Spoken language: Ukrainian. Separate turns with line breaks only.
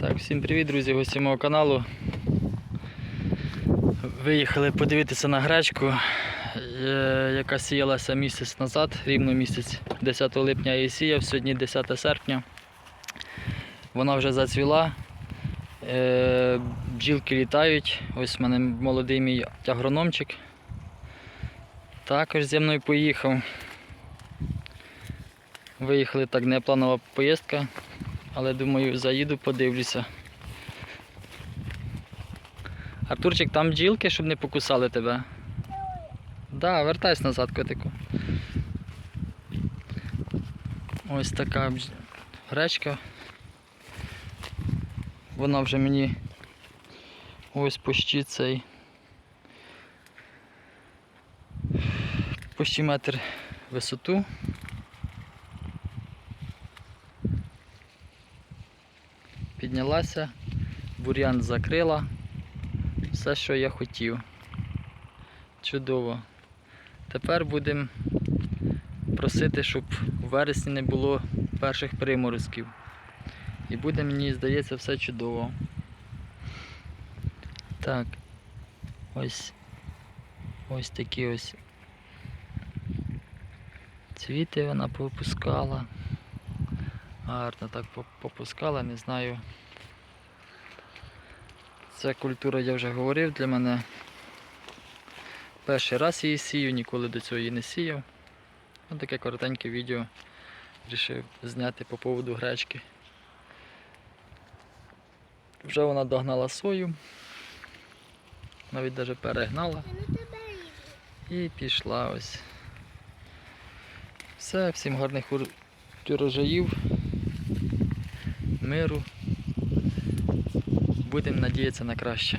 Так, всім привіт, друзі, гості мого каналу. Виїхали подивитися на гречку, е, яка сіялася місяць назад, рівно місяць, 10 липня я її сіяв, сьогодні 10 серпня. Вона вже зацвіла. Е, Бджілки літають. Ось в мене молодий мій агрономчик. Також зі мною поїхав. Виїхали так непланова поїздка, але думаю, заїду, подивлюся. Артурчик, там бджілки, щоб не покусали тебе. Да, вертайся назад, котику. Ось така гречка. Вона вже мені ось почти цей. Почти метр висоту. Піднялася, бур'ян закрила. Все, що я хотів. Чудово. Тепер будемо просити, щоб у вересні не було перших приморозків. І буде, мені здається, все чудово. Так. Ось. Ось такі ось цвіти вона попускала. Гарно так попускала, не знаю. Ця культура, я вже говорив, для мене перший раз її сію, ніколи до цього її не сіяв. Ось таке коротеньке відео вирішив зняти по поводу гречки. Вже вона догнала сою, навіть навіть перегнала і пішла ось. Все, всім гарних ур- урожаїв, миру. Будемо надіятися на краще.